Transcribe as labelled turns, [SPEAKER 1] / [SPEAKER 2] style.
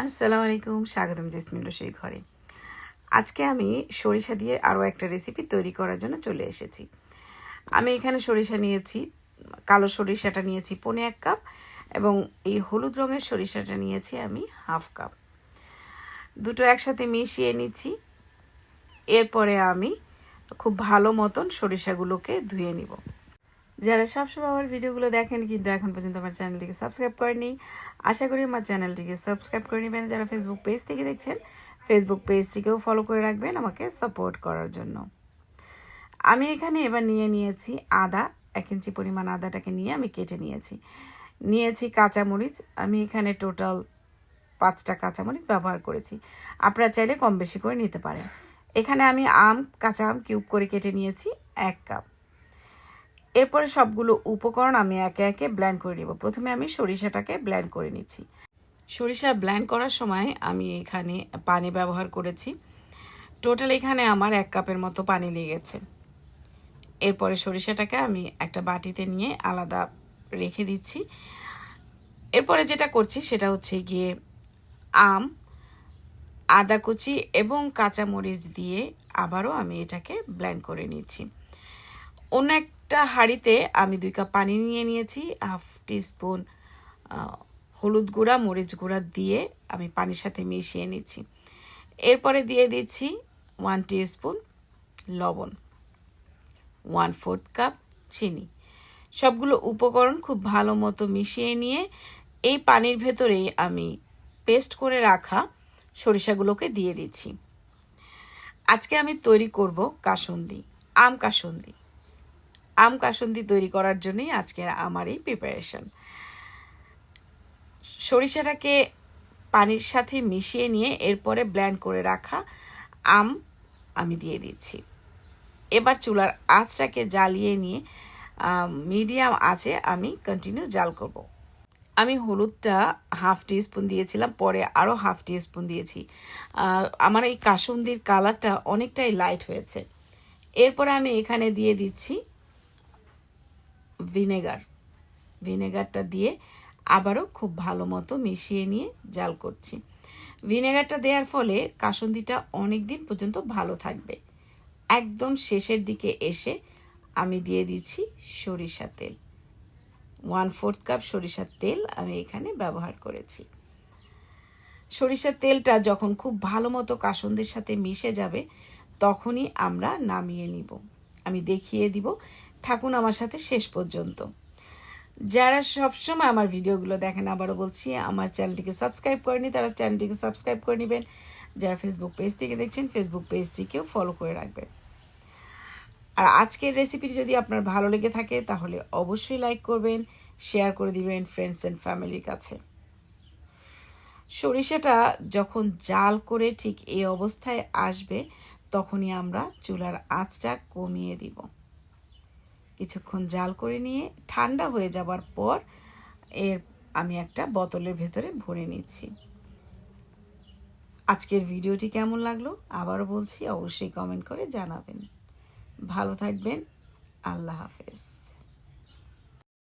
[SPEAKER 1] আসসালামু আলাইকুম স্বাগতম জেসমিন রসই ঘরে। আজকে আমি সরিষা দিয়ে আরও একটা রেসিপি তৈরি করার জন্য চলে এসেছি। আমি এখানে সরিষা নিয়েছি, কালো সরিষাটা নিয়েছি পনে এক কাপ এবং এই হলুদ রঙের সরিষাটা নিয়েছি আমি হাফ কাপ। দুটো একসাথে মিশিয়ে নিচ্ছি। এরপরে আমি খুব ভালো মতন সরিষাগুলোকে ধুয়ে নিব। যারা সবসময় আমার ভিডিওগুলো দেখেন কিন্তু এখন পর্যন্ত আমার চ্যানেলটিকে সাবস্ক্রাইব করেনি আশা করি আমার চ্যানেলটিকে সাবস্ক্রাইব করে নেবেন। যারা ফেসবুক পেজ থেকে দেখছেন ফেসবুক পেজটিকেও ফলো করে রাখবেন আমাকে সাপোর্ট করার জন্য। আমি এখানে এবার নিয়ে নিয়েছি আদা, এক ইঞ্চি পরিমাণ আদাটাকে নিয়ে আমি কেটে নিয়েছি। নিয়েছি কাঁচামরিচ, আমি এখানে টোটাল পাঁচটা কাঁচামরিচ ব্যবহার করেছি। আপনারা চাইলে কম বেশি করে নিতে পারেন। এখানে আমি আম, কাঁচা আম কিউব করে কেটে নিয়েছি, এক কাপ এরপরে সবগুলো উপকরণ আমি একে একে ব্ল্যান্ড করে নেব। প্রথমে আমি সরিষাটাকে ব্ল্যান্ড করে নিচ্ছি। সরিষা ব্ল্যান্ড করার সময় আমি এখানে পানি ব্যবহার করেছি। টোটাল এখানে আমার এক কাপের মতো পানি লেগেছে। এরপরে সরিষাটাকে আমি একটা বাটিতে নিয়ে আলাদা রেখে দিচ্ছি। এরপরে যেটা করছি সেটা হচ্ছে গিয়ে আম, আদা কুচি এবং কাঁচামরিচ দিয়ে আবারও আমি এটাকে ব্ল্যান্ড করে নিচ্ছি। অন্য একটা হাঁড়িতে আমি দুই কাপ পানি নিয়ে নিয়েছি, হাফ টিস্পুন হলুদ গুঁড়া, মরিচ গুঁড়া দিয়ে আমি পানির সাথে মিশিয়ে নিচ্ছি। এরপরে দিয়ে দিচ্ছি ওয়ান স্পুন লবণ ওয়ান ফোর্থ কাপ চিনি। সবগুলো উপকরণ খুব ভালো মতো মিশিয়ে নিয়ে এই পানির ভেতরেই আমি পেস্ট করে রাখা সরিষাগুলোকে দিয়ে দিচ্ছি। আজকে আমি তৈরি করব কাসুন্দি, আম কাসুন্দি। আম কাসুন্দি তৈরি করার জন্যই আজকের আমার এই প্রিপারেশন সরিষাটাকে পানির সাথে মিশিয়ে নিয়ে এরপরে ব্ল্যান্ড করে রাখা আম আমি দিয়ে দিচ্ছি। এবার চুলার আঁচটাকে জ্বালিয়ে নিয়ে মিডিয়াম আঁচে আমি কন্টিনিউ জাল করব। আমি হলুদটা হাফ স্পুন দিয়েছিলাম, পরে আরও হাফ স্পুন দিয়েছি। আমার এই কাসুন্দির কালারটা অনেকটাই লাইট হয়েছে। এরপরে আমি এখানে দিয়ে দিচ্ছি ভিনেগার। ভিনেগারটা দিয়ে আবারও খুব ভালো মতো মিশিয়ে নিয়ে জাল করছি। ভিনেগারটা দেওয়ার ফলে কাসন্দিটা অনেক দিন পর্যন্ত ভালো থাকবে। একদম শেষের দিকে এসে আমি দিয়ে দিচ্ছি সরিষা তেল। ওয়ান ফোর্থ কাপ সরিষার তেল আমি এখানে ব্যবহার করেছি। সরিষার তেলটা যখন খুব ভালো মতো কাসন্দের সাথে মিশে যাবে, তখনই আমরা নামিয়ে নিব। আমি দেখিয়ে দিব। থাকুন আমার সাথে শেষ পর্যন্ত। যারা সবসময় আমার ভিডিওগুলো দেখেন, আবারও বলছি, আমার চ্যানেলটিকে সাবস্ক্রাইব করেনি, তারা চ্যানেলটিকে সাবস্ক্রাইব করে নেবেন। যারা ফেসবুক পেজ থেকে দেখছেন ফেসবুক পেজটিকেও ফলো করে রাখবেন। আর আজকের রেসিপিটি যদি আপনার ভালো লেগে থাকে, তাহলে অবশ্যই লাইক করবেন শেয়ার করে দিবেন ফ্রেন্ডস অ্যান্ড ফ্যামিলির কাছে। সরিষাটা যখন জাল করে ঠিক এই অবস্থায় আসবে তখনই আমরা চুলার আঁচটা কমিয়ে দিব। কিছুক্ষণ জাল করে নিয়ে ঠান্ডা হয়ে যাবার পর এর আমি একটা বোতলের ভেতরে ভরে নিচ্ছি। আজকের ভিডিওটি কেমন লাগল আবারও বলছি, অবশ্যই কমেন্ট করে জানাবেন। ভালো থাকবেন, আল্লাহ হাফেজ।